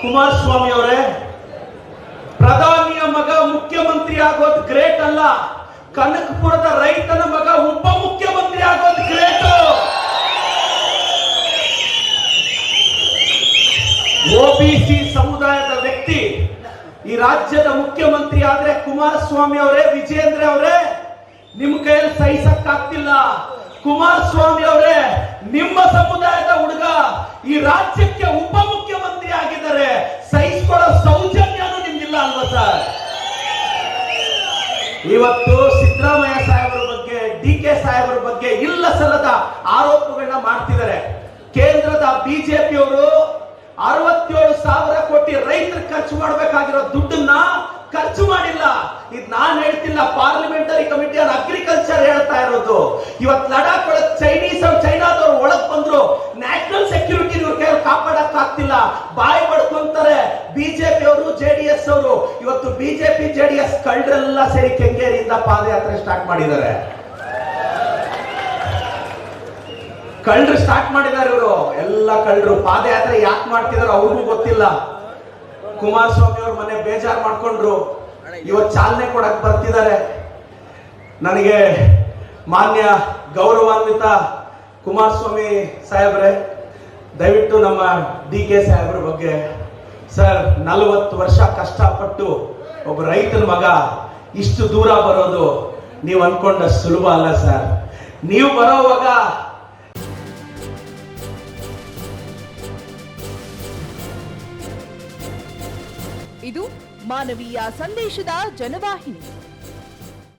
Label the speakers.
Speaker 1: ಕುಮಾರಸ್ವಾಮಿ ಅವರೇ, ಪ್ರಧಾನಿಯ ಮಗ ಮುಖ್ಯಮಂತ್ರಿ ಆಗೋದು ಗ್ರೇಟ್ ಅಲ್ಲ. ಕನಕಪುರದ ರೈತನ ಮಗ ಉಪ ಮುಖ್ಯಮಂತ್ರಿ ಆಗೋದು ಗ್ರೇಟ್ ಒಬಿಸಿ ಸಮುದಾಯದ ವ್ಯಕ್ತಿ, ಈ ರಾಜ್ಯದ ಮುಖ್ಯಮಂತ್ರಿ ಆದ್ರೆ ಕುಮಾರಸ್ವಾಮಿ ಅವರೇ ವಿಜೇಂದ್ರ ಅವರೇ. ನಿಮ್ ಕೈಯಲ್ಲಿ ಸಹಿಸಕ್ಕಾಗ್ತಿಲ್ಲ. ಕುಮಾರಸ್ವಾಮಿ ಅವರೇ, ನಿಮ್ಮ ಸಮುದಾಯದ ಹುಡುಗ, ಈ ರಾಜ್ಯಕ್ಕೆ ಇವತ್ತು ಸಿದ್ದರಾಮಯ್ಯ ಸಾಹೇಬರ ಬಗ್ಗೆ, ಡಿ ಕೆ ಸಾಹೇಬರ ಬಗ್ಗೆ ಇಲ್ಲ ಸಲ್ಲದ ಆರೋಪಗಳನ್ನ ಮಾಡ್ತಿದ್ದಾರೆ. ಕೇಂದ್ರದ ಬಿಜೆಪಿಯವರು ಅರವತ್ತೇಳು ಸಾವಿರ ಕೋಟಿ ರೈತರು ಖರ್ಚು ಮಾಡಬೇಕಾಗಿರೋ ದುಡ್ಡನ್ನ ಖರ್ಚು ಮಾಡಿಲ್ಲ. ಇದು ನಾನು ಹೇಳ್ತಿಲ್ಲ, ಪಾರ್ಲಿಮೆಂಟರಿ ಕಮಿಟಿ ಆನ್ ಅಗ್ರಿಕಲ್ಚರ್ ಹೇಳ್ತಾ ಇರೋದು. ಇವತ್ತು ಇವತ್ತು ಬಿಜೆಪಿ, ಜೆಡಿಎಸ್ ಕಳ್ಳರೆಲ್ಲ ಸೇರಿ ಕೆಂಗೇರಿಯಿಂದ ಪಾದಯಾತ್ರೆ ಸ್ಟಾರ್ಟ್ ಮಾಡಿದ್ದಾರೆ. ಕಳ್ಳರು ಸ್ಟಾರ್ಟ್ ಮಾಡಿದ್ದಾರೆ ಇವರು. ಎಲ್ಲ ಕಳ್ಳರು ಪಾದಯಾತ್ರೆ ಯಾಕೆ ಮಾಡ್ತಿದಾರೋ ಅವ್ರಿಗೂ ಗೊತ್ತಿಲ್ಲ. ಕುಮಾರಸ್ವಾಮಿ ಅವ್ರ ಮನೆ ಬೇಜಾರು ಮಾಡ್ಕೊಂಡ್ರು. ಇವತ್ತು ಚಾಲನೆ ಕೊಡಕ್ ಬರ್ತಿದ್ದಾರೆ. ನನಗೆ ಮಾನ್ಯ ಗೌರವಾನ್ವಿತ ಕುಮಾರಸ್ವಾಮಿ ಸಾಹೇಬ್ರೆ, ದಯವಿಟ್ಟು ನಮ್ಮ ಡಿ ಕೆ ಸಾಹೇಬ್ರ ಬಗ್ಗೆ. ಸರ್, ನಲವತ್ತು ವರ್ಷ ಕಷ್ಟಪಟ್ಟು ಒಬ್ಬ ರೈತನ ಮಗ, ಇಷ್ಟು ದೂರ ಬರೋದು ನೀವು ಅನ್ಕೊಂಡ ಸುಲಭ ಅಲ್ಲ ಸರ್. ನೀವು ಬರೋವಾಗ
Speaker 2: ಇದು ಮಾನವೀಯ ಸಂದೇಶದ ಜನವಾಹಿನಿ.